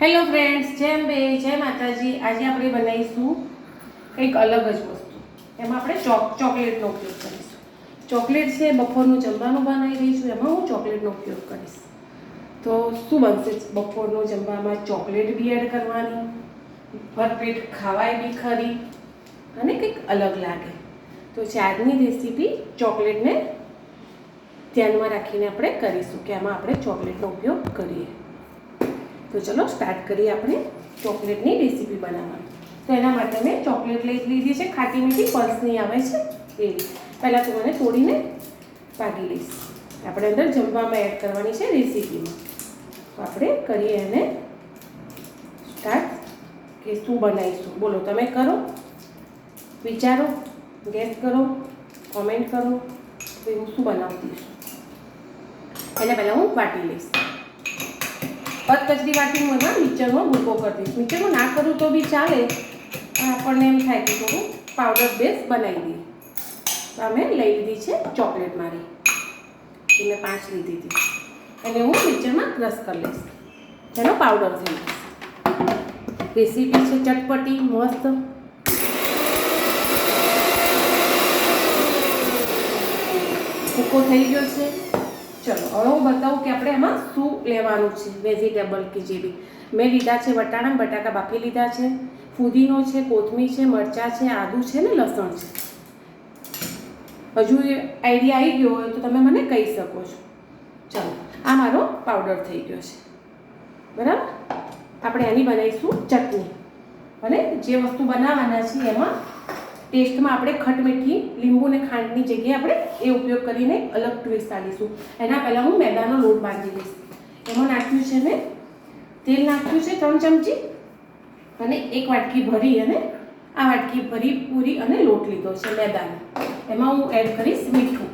Hello friends જેમ બે જય માતાજી, આજે આપણે બનાવીશું કંઈક અલગ જ વસ્તુ. એમાં આપણે ચોક, ચોકલેટનો ઉપયોગ કરીશું. ચોકલેટ છે, બપોરનું જમવાનું બનાવી રહીશું એમાં હું ચોકલેટનો ઉપયોગ કરીશ. તો શું બનશે બપોરનું જમવામાં ચોકલેટ બી એડ કરવાની ભરપેટ ખાવાય બી ખરી, અને કંઈક અલગ લાગે. તો ચારની રેસીપી ચોકલેટને ધ્યાનમાં રાખીને આપણે કરીશું કે આમાં આપણે ચોકલેટનો ઉપયોગ કરીએ. તો ચલો સ્ટાર્ટ કરીએ આપણે ચોકલેટની રેસીપી બનાવવાની. તો એના માટે મેં ચોકલેટ લઈ લીધી છે, ખાટી મીઠી પલ્સની આવે છે, એવી પહેલાં તો મને તોડીને પાડી લઈશ. આપણે અંદર જમવામાં એડ કરવાની છે રેસીપીમાં તો આપણે કરીએ એને સ્ટાર્ટ કે શું બનાવીશું? બોલો, તમે કરો. વિચારો ગેસ કરો કોમેન્ટ કરો. કે હું શું બનાવતી છું એને પહેલાં હું વાટી લઈશ. કચરી વાટી હું એમાં મિક્સરમાં ભૂકો કરી દઈશ. મિક્સરમાં ના કરું તો બી ચાલે, પણ આપણને એમ થાય કે થોડું પાવડર બેઝ બનાવી દઈએ. તો અમે લઈ લીધી છે ચોકલેટ મારી. એ મેં પાંચ લીધી હતી. એને હું મિક્સરમાં ક્રશ કરી લઈશ. એનો પાવડર થઈ જશે. રેસીપી છે ચટપટી, મસ્ત. ભૂકો થઈ ગયો છે. ચલો, હવે હું બતાવું કે આપણે એમાં શું લેવાનું છે વેજીટેબલ કે જે બી. મેં લીધા છે વટાણા, બટાકા બાફી લીધા છે, ફુદીનો છે, કોથમીર છે, મરચાં છે, આદુ છે ને લસણ છે. હજુ આઈડિયા આવી ગયો હોય તો તમે મને કહી શકો છો. ચાલો, આ મારો પાવડર થઈ ગયો છે. બરાબર? આપણે એની બનાવીશું ચટણી. અને જે વસ્તુ બનાવવાના છે એમાં ટેસ્ટમાં આપણે ખટમીઠી લીંબુ ને ખાંડની જગ્યાએ આપણે એ ઉપયોગ કરીને અલગ ટ્વિસ્ટ આવીશું એના પહેલાં હું મેદાનો લોટ બાંધી દઈશ એમાં નાખ્યું છે મેં તેલ નાખ્યું છે ત્રણ ચમચી અને એક વાટકી ભરી અને આ વાટકી ભરી પૂરી અને લોટ લીધો છે મેદાનો. એમાં હું એડ કરીશ મીઠું.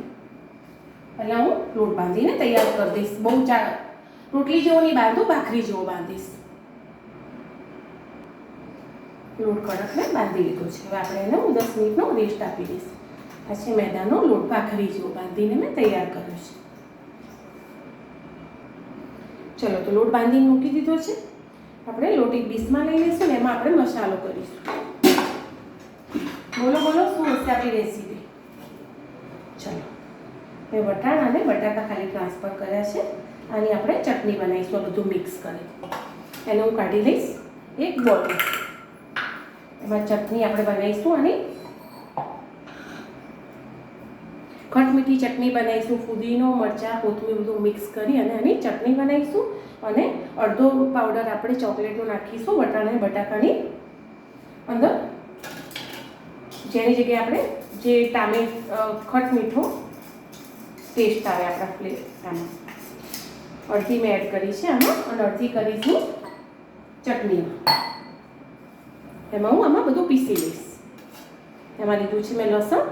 પહેલાં હું લોટ બાંધીને તૈયાર કરી દઈશ. બહુ ચા રોટલી જેવો નહીં બાંધું, ભાખરી જેવો બાંધીશ. લોટ કડક મેં બાંધી લીધો છે. હવે આપણે એને હું દસ મિનિટનો રેસ્ટ આપી દઈશ. આ મેદાનો લોટ ભાખરી જેવો બાંધીને મેં તૈયાર કર્યો છે. ચલો, તો લોટ બાંધીને મૂકી દીધો છે. આપણે લોટ એક ડીશમાં લઈ લઈશું ને એમાં આપણે મસાલો કરીશું. બોલો બોલો, શું હશે આપણી રેસીપી ચલો. મેં વટાણા અને બટાકા ખાલી ટ્રાન્સફર કર્યા છે. આની આપણે ચટણી બનાવીશું, આ બધું મિક્સ કરી એને હું કાઢી લઈશ. એક બોલ એમાં ચટણી આપણે બનાવીશું અને ખટમીઠી ચટણી બનાવીશું, ફુદીનો, મરચાં, કોથમીર બધું મિક્સ કરી અને આની ચટણી બનાવીશું અને અડધો પાવડર આપણે ચોકલેટનો નાખીશું, વટાણા બટાકાની અંદર. જેની જગ્યાએ આપણે જે ટામે ખટ મીઠો ટેસ્ટ આવે આપણા પ્લેટામાં અડધી મેં એડ કરી છે આમાં અને અડધી કરીશું ચટણીમાં. એમાં હું આમાં બધું પીસી લઈશ એમાં લીધું છે મેં લસણ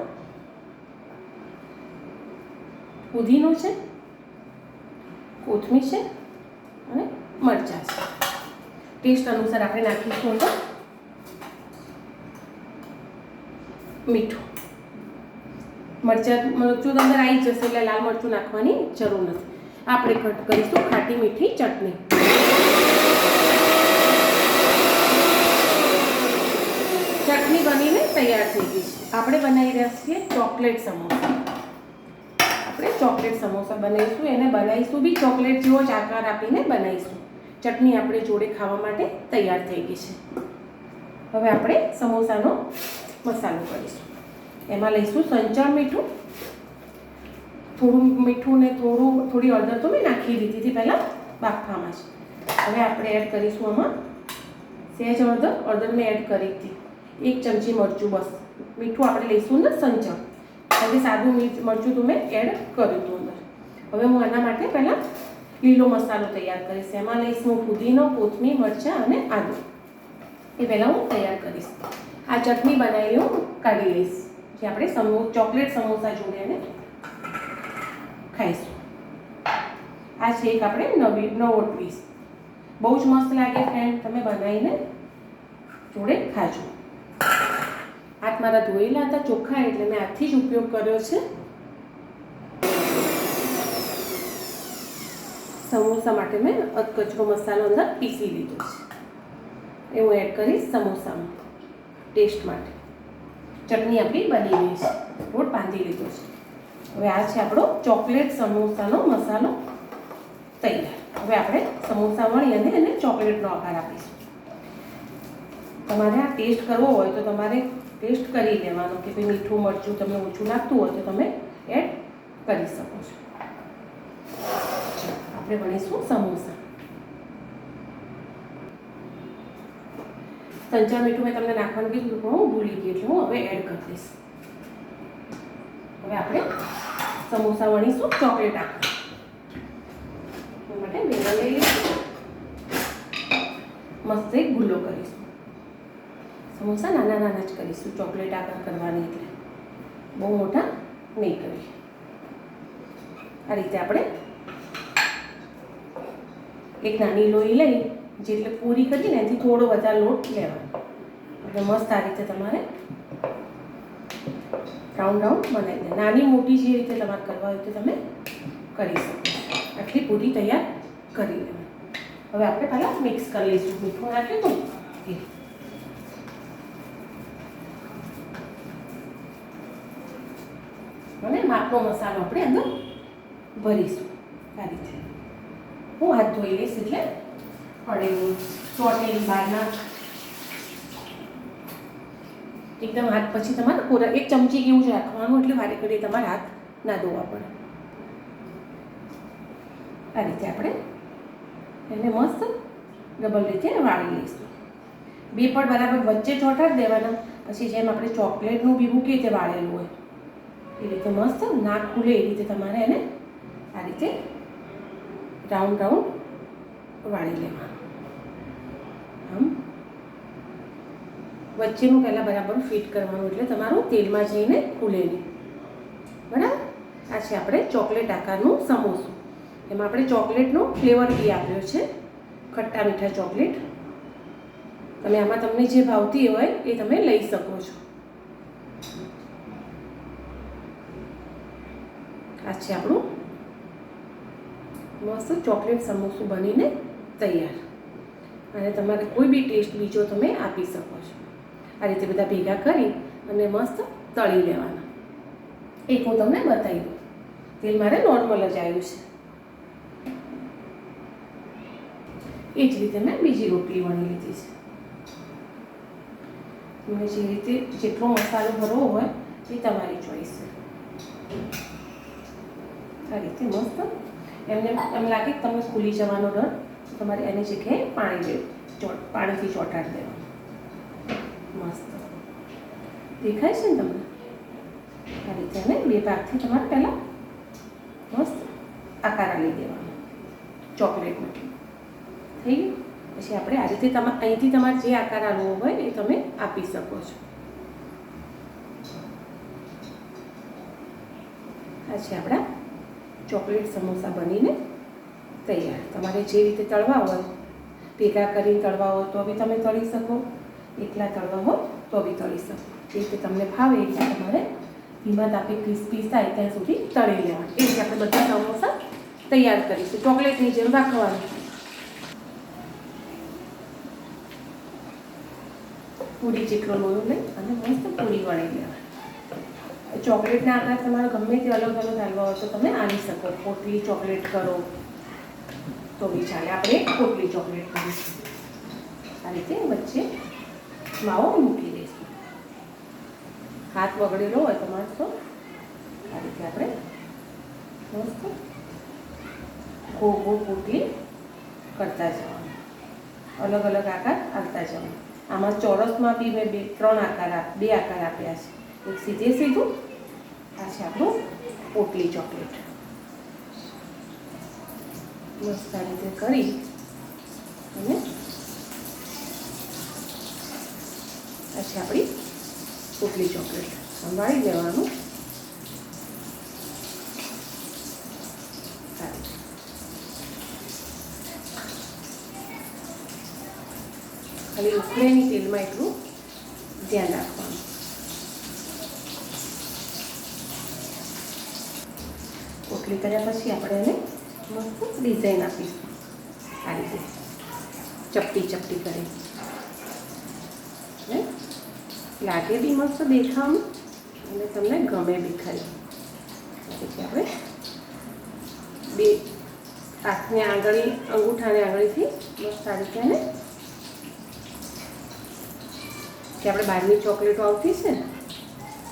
પુદીનો છે કોથમીર છે અને મરચાં છે ટેસ્ટ અનુસાર આપણે નાખીશું અંદર મીઠું મરચાં, મરચું અંદર આવી જશે એટલે લાલ મરચું નાખવાની જરૂર નથી. આપણે કટ કરીશું ખાટી મીઠી ચટણી. ચટણી બનીને તૈયાર થઈ ગઈ છે. આપણે બનાવી રહ્યા છીએ ચોકલેટ સમોસા. આપણે ચોકલેટ સમોસા બનાવીશું, એને બનાવીશું બી ચોકલેટ જેવો જ આકાર આપીને બનાવીશું. ચટણી આપણે જોડે ખાવા માટે તૈયાર થઈ ગઈ છે. હવે આપણે સમોસાનો મસાલો કરીશું. એમાં લઈશું સંચળ મીઠું. થોડું મીઠું ને થોડું, થોડી હળદર તો મેં નાખી દીધી હતી પહેલાં બાફવામાં જ. હવે આપણે એડ કરીશું આમાં સહેજ હળદર. હળદર મેં એડ કરી હતી. એક ચમચી મરચું બસ. મીઠું આપણે લઈશું ને સંચમ કારણ સાદું મીઠ મરચું તો મેં એડ કર્યું હતું અંદર. હવે હું આના માટે પહેલાં લીલો મસાલો તૈયાર કરીશ. એમાં લઈશ હું પુદીનો, કોથમીર, મરચાં અને આદુ. એ પહેલાં હું તૈયાર કરીશ. આ ચટણી બનાવી હું કાઢી લઈશ. જે આપણે સમો, ચોકલેટ સમોસા જોડે એને ખાઈશું. આ એક આપણે નવી, નવો ટ્વીસ બહુ જ મસ્ત લાગે ફ્રેન્ડ તમે બનાવીને જોડે ખાજો. હાથ મારા ધોયેલા હતા ચોખ્ખા એટલે મેં હાથથી જ ઉપયોગ કર્યો છે. સમોસા માટે મેં અધકચરો મસાલો અંદર પીસી લીધો છે. એ હું એડ કરીશ સમોસામાં ટેસ્ટ માટે. ચટણી આપણી બની ગઈ છે. રોટ બાંધી લીધો છે. હવે આ છે આપણો ચોકલેટ સમોસાનો મસાલો તૈયાર. હવે આપણે સમોસા વણી અને એને ચોકલેટનો આકાર આપીશું. તમારે આ ટેસ્ટ કરવો હોય તો તમારે ટેસ્ટ કરી લેવાનો કે ભાઈ મીઠું, મરચું તમને ઓછું લાગતું હોય તો તમે એડ કરી શકો છો. આપણે ભણીશું સમોસા. સંચા મીઠું મેં તમને નાખવાનું કીધું હું ભૂલી ગઈ એટલે હું હવે એડ કરી દઈશ. હવે આપણે સમોસા વણીશું, ચોકલેટ આકાર માટે બેગા લઈ લઈશું. મસ્ત એક ગુલ્લો કરીશું. સમોસા નાના નાના જ કરીશું. ચોકલેટ આકાર કરવાની એટલે. બહુ મોટા નહીં કરીએ આ રીતે આપણે એક નાની લોહી લઈ જેટલે પૂરી કરી ને એનાથી થોડો વધારે લોટ લેવાનો. એટલે મસ્ત આ રીતે તમારે રાઉન્ડ રાઉન્ડ બનાવી દે નાની મોટી જે રીતે તમારે કરવા હોય તો તમે કરી શકો આટલી પૂરી તૈયાર કરી લેવાની. હવે આપણે પહેલાં મિક્સ કરી લઈશું. મીઠું નાખ્યું હતું એ અને મસાલો આપણે અંદર ભરીશું. આ રીતે. હું હાથ ધોઈ લઈશ એટલે પડેલું ચોટેલી બહારના એકદમ હાથ પછી તમારે પૂરા એક ચમચી જેવું જ રાખવાનું એટલે વારે ઘડીએ તમારે હાથ ના ધોવા પડે. આ રીતે આપણે એને મસ્ત ડબલ રીતે વાળી લઈશું. બે પણ બરાબર વચ્ચે ચોંટાડી દેવાના. પછી જેમ આપણે ચોકલેટનું બી મૂકીએ તે વાળેલું હોય. એ રીતે મસ્ત નાક ખુલે એ રીતે તમારે એને આ રીતે રાઉન્ડ રાઉન્ડ વાળી લેવાનું આમ વચ્ચેનું પહેલાં બરાબર ફિટ કરવાનું એટલે તમારું તેલમાં જઈને ખુલે નહીં. બરાબર? આ છે આપણે ચોકલેટ આકારનું સમોસું. એમાં આપણે ચોકલેટનો ફ્લેવર બી આપ્યો છે. ખટ્ટા મીઠા ચોકલેટ. તમે આમાં તમને જે ભાવતી હોય એ તમે લઈ શકો છો. આ છે આપણું મસ્ત ચોકલેટ સમોસું બનીને તૈયાર. અને તમારે કોઈ બી ટેસ્ટ બીજો તમે આપી શકો છો. આ રીતે બધા ભેગા કરી અને મસ્ત તળી લેવાના. એક હું તમને બતાવી દઉં. તેલ મારે નોર્મલ જ આવ્યું છે. એ જ રીતે મેં બીજી રોટલી વણી લીધી છે. તમને જે રીતે જેટલો મસાલો ભરવો હોય એ તમારી ચોઈસ છે. આ રીતે મસ્ત. એમને એમ લાગે કે તમને ખુલી જવાનો ડર તમારે એની જગ્યાએ પાણી લેવું. પાણીથી ચોંટાડી દેવાનું. મસ્ત. દેખાય છે ને તમને? આ રીતે એને બે ભાગથી તમારે પહેલાં મસ્ત આકાર લઈ દેવાનો. ચોકલેટનો થઈ ગયું? પછી આપણે આ રીતે તમારે અહીંથી તમારે જે આકાર આવવો હોય એ તમે આપી શકો છો. આ આપણા ચોકલેટ સમોસા બનીને તૈયાર. તમારે જે રીતે તળવા હોય, ભેગા કરીને તળવા હોય તો બી તમે તળી શકો. એકલા તળવા હોય તો બી તળી શકો. જે રીતે તમને ભાવે એટલે તમારે ધીમા તાપે ક્રિસ્પી થાય ત્યાં સુધી તળી લેવા એ રીતે આપણે બધા સમોસા તૈયાર કરીશું. ચોકલેટની જેમ રાખવાનું. પૂરી જેટલો લોયો લઈ અને મસ્ત પૂરી વળી લેવાની. ચોકલેટના આકાર તમારે ગમે તે અલગ અલગ હાલવા હોય તો તમે આની શકો. પોટલી ચોકલેટ કરો. તો બી ચાલે. આપણે પોટલી ચોકલેટ કરીશું. આ રીતે વચ્ચે માવો મૂકી દઈશું. હાથ વગડેલો હોય તો તો આ રીતે આપણે મસ્ત ગો ગોળ પોટલી કરતા જવાનું. અલગ અલગ આકાર આપતા જવાનું. આમાં ચોરસમાં બી મેં બે, ત્રણ આકાર બે આકાર આપ્યા છે. એક સીધે સીધું આ છે આપણું પોટલી ચોકલેટ મસ્ત આ રીતે કરી અને આ છે આપણી પોટલી ચોકલેટ સંભાળી લેવાનું. ખાલી ઉકળે તેલમાં એટલું ધ્યાન રાખવાનું પોટલી કર્યા પછી આપણે એને મસ્ત ડિઝાઇન આપીશું. આ રીતે. ચપટી ચપટી કરી? લાગે બી મસ્ત દેખાવ અને તમને ગમે બી ખરી. પછી આપણે બે હાથને આંગળી, અંગૂઠાની આગળથી મસ્ત આ રીતે એને કે આપણે બહારની ચોકલેટો આવતી છે ને,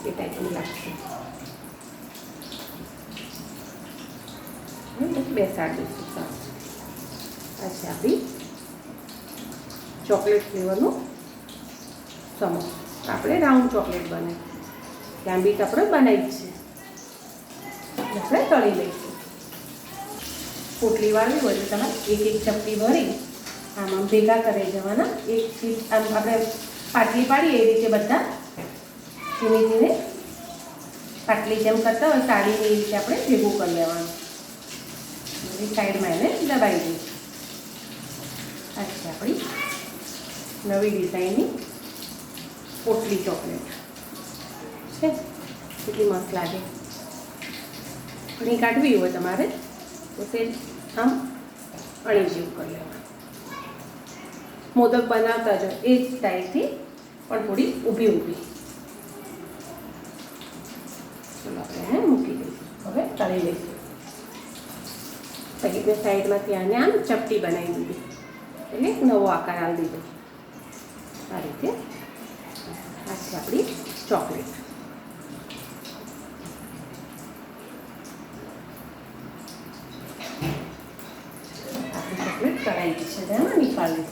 એ ટાઈપની લાગશે. પછી બેસાડી દઈશું સારું પછી આપી. ચોકલેટ ફ્લેવરનું સમો આપણે રાઉન્ડ ચોકલેટ બને. લાંબી તો આપણે બનાવી છે. આપણે તળી લઈશું. પોટલી વાળવી હોય તો તમારે એક એક ચપટી ભરી આમ આમ ભેગા કરી જવાના એક ચીજ આમ આપણે પાટલી પાડીએ એ રીતે બધા. ધીમે ધીમે પાટલી જેમ કરતા હોય સાડીને એ રીતે આપણે ભેગું કરી લેવાનું. બધી સાઈડમાં એને દબાવી દઈશું આ આપણી નવી ડિઝાઇનની પોટલી ચોકલેટ. છે? કેટલી મસ્ત લાગે. અણી કાઢવી હોય તમારે, તો તે આમ અણી જેવું કરી લેવાનું. મોદક બનાવતા જો એ જ ટાઈપથી પણ થોડી ઊભી ઊભી. ચલો આપણે મૂકી દઈશું હવે તળી લઈશું મેં સાઈડમાંથી આને આમ ચપટી બનાવી દીધી. એટલે નવો આકાર આવી દીધો. આ રીતે આ છે આપણી ચોકલેટ. આપણી ચોકલેટ કઢાઈ ગઈ છે તેમાં નીકાળી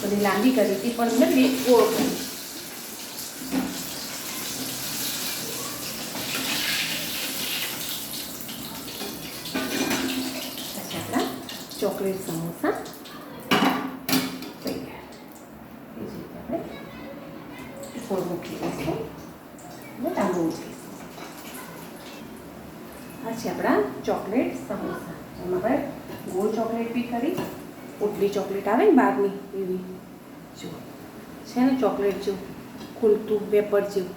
બધી લાંબી કરી હતી, પણ મેં બે ગોળ કરી પછી આપણા ચોકલેટ સમોસા. તૈયાર જ ગોળ મૂકી દઈશું અને તાંબુ મૂકીશું આ છે આપણા ચોકલેટ સમોસા એમાં આપણે ગોળ ચોકલેટ બી કરી ઓટલી ચોકલેટ આવે ને બહારની એવી જો છે ને ચોકલેટ જેવું ખુલતું વેપર જેવું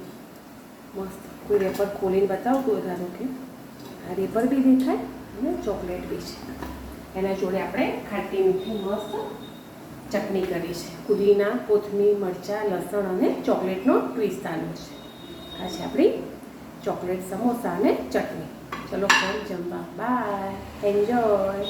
મસ્ત કોઈ રેપર ખોલીને બતાવતું હોય ધારો કે આ રેપર બી દેખાય અને ચોકલેટ બી છે એના જોડે આપણે ખાટી મીઠી મસ્ત ચટણી કરી છે. પુદીના, કોથમીર, મરચાં, લસણ અને ચોકલેટનો ટ્વિસ્ટ આલો છે. આ છે આપણી ચોકલેટ સમોસા અને ચટણી. ચલો ફરી જમવા. By enjoy